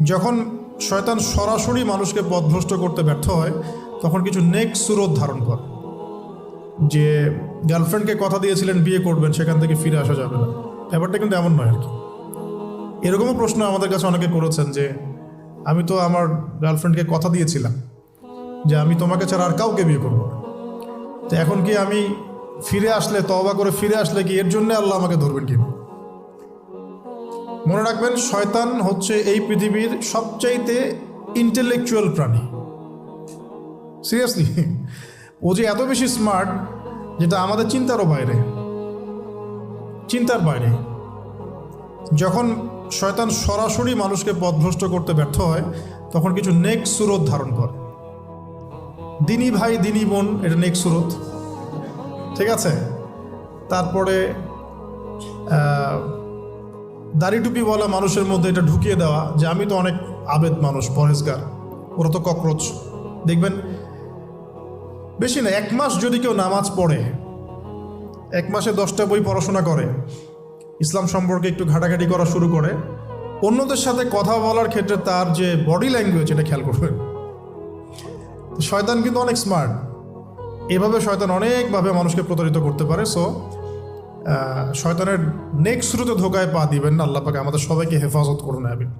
যখন শয়তান সরাসরি মানুষকে পথভ্রষ্ট করতে ব্যর্থ হয়, তখন কিছু নেক্সট সুরত ধারণ করে। যে গার্লফ্রেন্ডকে কথা দিয়েছিলেন, বিয়ে করবেন, সেখান থেকে ফিরে আসা যাবে না। ব্যাপারটা কিন্তু এমন নয় আর কি। এরকমও প্রশ্ন আমাদের কাছে অনেকে করেছেন যে, আমি তো আমার গার্লফ্রেন্ডকে কথা দিয়েছিলাম যে, আমি তোমাকে ছাড়া আর কাউকে বিয়ে করব না। তো এখন কি আমি ফিরে আসলে তবা করে ফিরে আসলে কি এর জন্য আল্লাহ আমাকে ধরবেন কি মনে রাখবেন, শয়তান হচ্ছে এই পৃথিবীর সবচাইতে ইন্টেলেকচুয়াল প্রাণী। সিরিয়াসলি ও যে এত বেশি স্মার্ট যেটা আমাদের চিন্তারও বাইরে। চিন্তার বাইরে। যখন শয়তান সরাসরি মানুষকে পথভ্রষ্ট করতে ব্যর্থ হয়, তখন কিছু নেক সুরত ধারণ করে। দিনী ভাই, দিনী বোন, এটা নেক সুরত। ঠিক আছে? তারপরে দাড়ি টুপিওয়ালা মানুষের মধ্যে এটা ঢুকিয়ে দেওয়া যে আমি তো অনেক আবেদ মানুষ পরেজগার ওরা তো ককরোচ। দেখবেন, বেশি না, এক মাস যদি কেউ নামাজ পড়ে, এক মাসে দশটা বই পড়াশোনা করে, ইসলাম সম্পর্কে একটু ঘাটাঘাটি করা শুরু করে, অন্যদের সাথে কথা বলার ক্ষেত্রে তার যে বডি ল্যাঙ্গুয়েজ এটা খেয়াল করবেন। শয়তান কিন্তু অনেক স্মার্ট এভাবে শয়তান অনেকভাবে মানুষকে প্রতারিত করতে পারে সো শয়তানের নেক্সট শুরুতে ধোকায় পা দিবেন না আল্লাহ পাকে আমাদের সবাইকে হেফাজত করুন আবিন